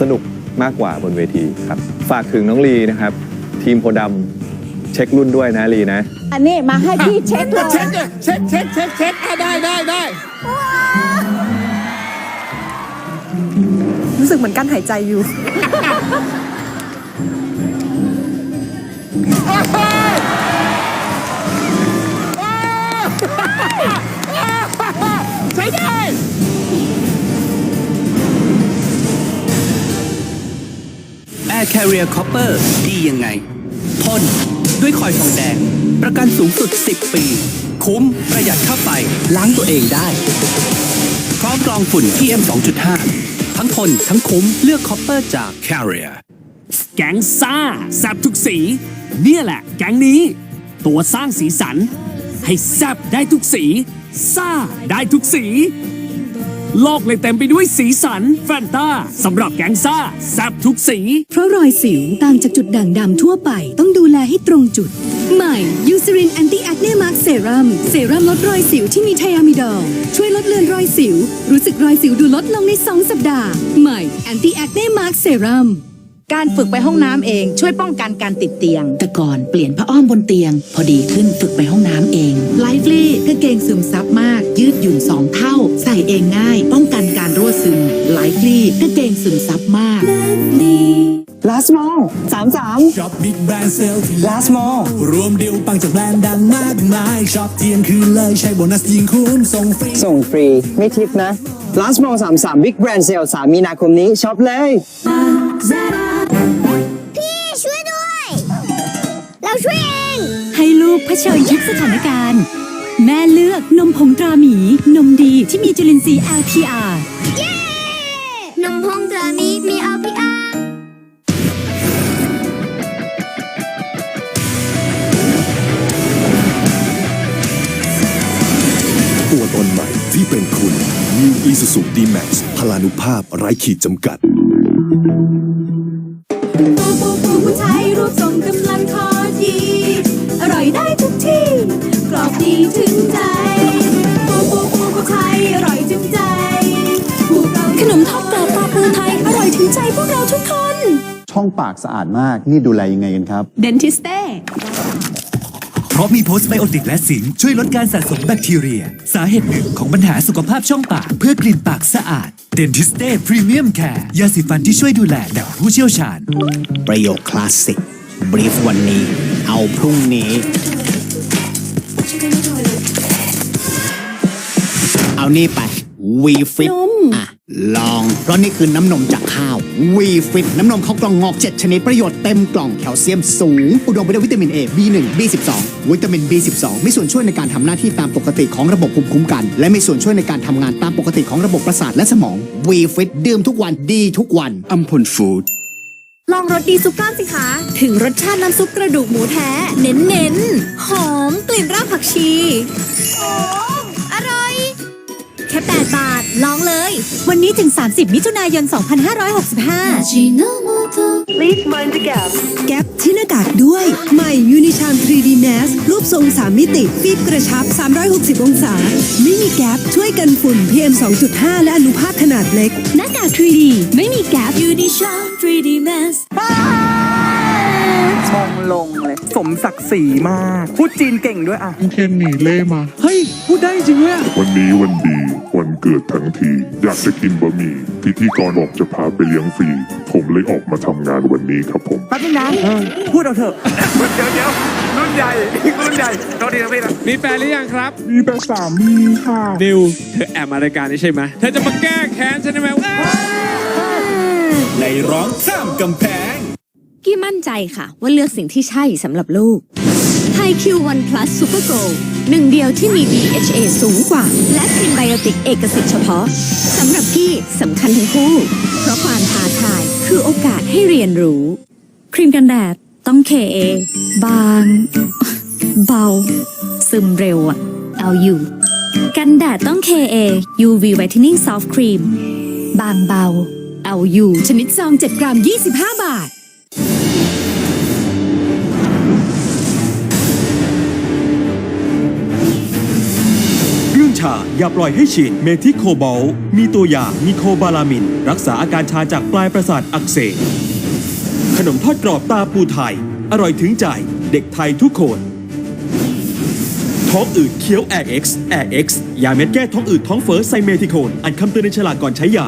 สนุกมากกว่าบนเวทีครับ ฝากถึงน้องลีนะครับ ทีมโพธิ์ดำเช็ครุ่นด้วยนะลีนะ อันนี้มาให้พี่เช็คเลยเช็คเลยเช็คเช็คเช็คเช็คอะได้ได้ได้รู้สึกเหมือนกั้นหายใจอยู่ Air Carrier Copper ดียังไงทนด้วยคอยทองแดง ประกันสูงสุด 10 ปี คุ้มประหยัดค่าไฟล้างตัวเองได้ พร้อมกรองฝุ่น PM 2.5 ทั้งทนทั้งคุ้มเลือก Copper จาก Carrier แก๊งซ่าแซบทุกสี เนี่ยแหละ แก๊งนี้ ตัวสร้างสีสัน ให้แซบได้ทุกสี ซ่าได้ทุกสี โลกเลยเต็มไปด้วยสีสัน แฟนตาสำหรับแก๊งซ่าแซบทุกสี เพราะรอยสิวต่างจากจุดด่างดำทั่วไป ต้องดูแลให้ตรงจุด ใหม่ยูซ r รินแอนตี้แอคเนมาร์กเซรั่มเซรั่มลดรอยสิวที่มีไทอะมิดอลช่วยลดเลือนรอยสิว รู้สึกรอยสิวดูลดลงใน 2 สัปดาห์ ใหม่แอนตี้แอคเนมาร์กเซรั่ม การฝึกไปห้องน้ำเองช่วยป้องกันการติดเตียง แต่ก่อนเปลี่ยนผ้าอ้อมบนเตียง พอดีขึ้นฝึกไปห้องน้ำเอง ไลฟ์ลี่กางเกงซึมซับมาก ยืดหยุ่นสองเท่า ใส่เองง่าย ป้องกันการรั่วซึมไลฟ์ลี่กางเกงซึมซับมาก last mall สามสามช็อปบิ๊กแบรนด์เซลที่ last mall รวมเดียวปังจากแบรนด์ดังมากมายช็อปเที่ยงคืนเลยใช้โบนัสยิงคูณส่งฟรี ส่งฟรี ไม่ทิปนะ last mall สามสาม big brand sale สามมีนาคมนี้ช็อปเลยพี่ ช่วยเอง ให้ลูกเผชิญทุกสถานการณ์ แม่เลือกนมผงตราหมี นมดีที่มีจุลินทรีย์ LPR เย้ นมพงตรามีมีอ p r ตัวตนใหม่ที่เป็นคุณ New Isuzu D-Max พลานุภาพไร้ขีดจำกัดปูปู กรอบดีถึงใจปูปูปูผู้ชายอร่อยถึงใจพวกเราขนมทอดกรอบปลาปูไทยอร่อยถึงใจพวกเราทุกคน ช่องปากสะอาดมาก นี่ดูแลยังไงกันครับ Dentiste เพราะมีโพสไบโอติกและสิงค์ช่วยลดการสะสมแบคทีเรีย สาเหตุหนึ่งของปัญหาสุขภาพช่องปากเพื่อกลิ่นปากสะอาด Dentiste Premium Care ยาสีฟันที่ช่วยดูแลแบบผู้เชี่ยวชาญ ประโยคคลาสสิกบรีฟวันนี้ เอาพรุ่งนี้ เอานี่ไปวีฟิตอะ ลอง เพราะนี่คือน้ำนมจากข้าววีฟิตน้ำนมข้าวกล่องงอก 7 ชนิดประโยชน์เต็มกล่องแคลเซียมสูง อุดมไปด้วยวิตามิน A B1 B12 วิตามิน B12 มีส่วนช่วยในการทำหน้าที่ตามปกติของระบบภูมิคุ้มกัน และมีส่วนช่วยในการทำงานตามปกติของระบบประสาทและสมองวีฟิตดื่มทุกวันดีทุกวัน อัมพลฟู้ด ลองรสดีซุปก้อนสิคะ ถึงรสชาติน้ำซุปกระดูกหมูแท้ เน้นๆ หอมกลิ่นรากผักชี โอ้ 8 บาท ลองเลย วันนี้ถึง 30 มิถุนายน 2565 Please mind the gap แก๊ปที่หน้ากากด้วย ใหม่ Unicham 3D Mask รูปทรง 3 มิติ ฟีบกระชับ 360 องศา ไม่มีแก๊ปช่วยกันฝุ่น PM 2.5 และอนุภาคขนาดเล็ก หน้ากาก 3D ไม่มีแก๊ป Unicham 3D Mask ชง ลงเลย สมศักดิ์ศรีมาก พูดจีนเก่งด้วยอะ เคนหนีเล่มา เฮ้ย พูดได้จริงด้วยอะวันนี้วันดี วันเกิดทั้งที อยากจะกินบะหมี่พิธีกรบอกจะพาไปเลี้ยงฟรี ผมเลยออกมาทำงานวันนี้ครับผม แป๊บนึงนะพูดเอาเถอะ เดี๋ยวเดี๋ยวรุ่นใหญ่ รุ่นใหญ่โทษทีนะพี่นะมีแฟนหรือยังครับ มีแต่สามีค่ะ นิว เธอแอบมารายการนี้ใช่ไหมเธอจะมาแก้แค้นฉันใช่ไหมว้าวในร้องข้ามกำแพง กี้มั่นใจค่ะว่าเลือกสิ่งที่ใช่สำหรับลูก HiQ One Plus Super Go หนึ่งเดียวที่มี DHA สูงกว่า และพรีไบโอติกเอกสิทธิ์เฉพาะสำหรับกี้สำคัญทั้งคู่ เพราะความท้าทายคือโอกาสให้เรียนรู้ ครีมกันแดดต้อง KA บาง เบา ซึมเร็วอะเอาอยู่กันแดดต้อง KA UV Whitening Soft Cream บางเบา เอาอยู่ชนิดซอง 7 กรัม 25 บาท อย่าปล่อยให้ฉีดเมทิโคบอล มีตัวยามีโคบาลามิน รักษาอาการชาจากปลายประสาทอักเสบ ขนมทอดกรอบตาปูไทย อร่อยถึงใจ เด็กไทยทุกคน ท้องอืดเคี้ยวแอร์เอ็กซ์แอร์เอ็กซ์ยาเม็ดแก้ท้องอืดท้องเฟ้อไซเมทิโคนอ่านคำเตือนในฉลากก่อนใช้ยา